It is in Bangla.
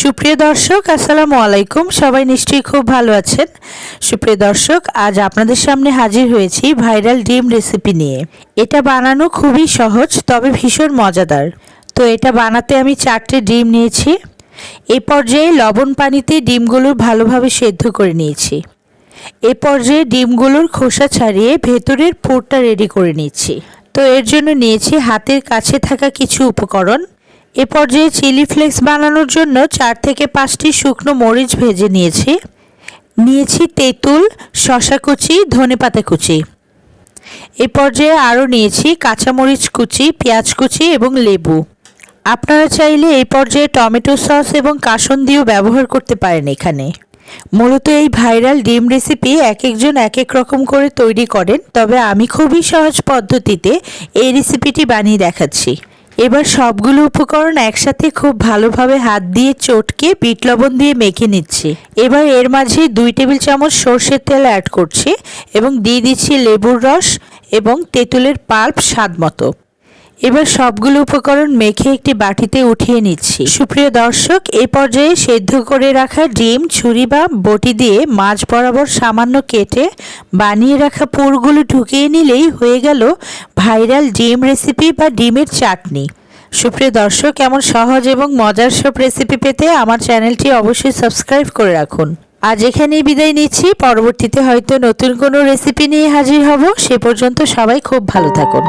সুপ্রিয় দর্শক, আসসালামু আলাইকুম। সবাই নিশ্চয়ই খুব ভালো আছেন। সুপ্রিয় দর্শক, আজ আপনাদের সামনে হাজির হয়েছি ভাইরাল ডিম রেসিপি নিয়ে। এটা বানানো খুবই সহজ, তবে ভীষণ মজাদার। তো এটা বানাতে আমি চারটে ডিম নিয়েছি। এ পর্যায়ে লবণ পানিতে ডিমগুলো ভালোভাবে সেদ্ধ করে নিয়েছি। এ পর্যায়ে ডিমগুলোর খোসা ছাড়িয়ে ভেতরের পুরটা রেডি করে নিচ্ছি তো এর জন্য নিয়েছি হাতের কাছে থাকা কিছু উপকরণ। এ পর্যায়ে চিলি ফ্লেক্স বানানোর জন্য চার থেকে পাঁচটি শুকনো মরিচ ভেজে নিয়েছি। নিয়েছি তেঁতুল শশা কুচি ধনেপাতা কুচি। এ পর্যায়ে আরও নিয়েছি কাঁচামরিচ কুচি, পেঁয়াজ কুচি এবং লেবু। আপনারা চাইলে এই পর্যায়ে টমেটো সস এবং কাসন দিয়েও ব্যবহার করতে পারেন এখানে। মূলত এই ভাইরাল ডিম রেসিপি এক একজন এক এক রকম করে তৈরি করেন, তবে আমি খুবই সহজ পদ্ধতিতে এই রেসিপিটি বানিয়ে দেখাচ্ছি। এবার সবগুলো উপকরণ একসাথে খুব ভালোভাবে হাত দিয়ে চটকে বিট লবণ দিয়ে মেখে নিচ্ছি। এবার এর মাঝে দুই টেবিল চামচ সর্ষের তেল অ্যাড করছি এবং দিয়ে দিচ্ছি লেবুর রস এবং তেঁতুলের পাল্প স্বাদ মতো। এবার সবগুলো উপকরণ মেখে একটি বাটিতে উঠিয়ে নিচ্ছি। সুপ্রিয় দর্শক এই পর্যায়ে সেদ্ধ করে রাখা ডিম, ছুরি বা বটি দিয়ে মাছ বরাবর সামান্য কেটে বানিয়ে রাখা পুরগুলো ঢুকিয়ে নিলেই হয়ে গেল ভাইরাল ডিম রেসিপি বা ডিমের চাটনি। সুপ্রিয় দর্শক, এমন সহজ এবং মজার সব রেসিপি পেতে আমার চ্যানেলটি অবশ্যই সাবস্ক্রাইব করে রাখুন। আজ এখানেই বিদায় নিচ্ছি। পরবর্তীতে হয়তো নতুন কোনো রেসিপি নিয়ে হাজির হব। সে পর্যন্ত সবাই খুব ভালো থাকুন।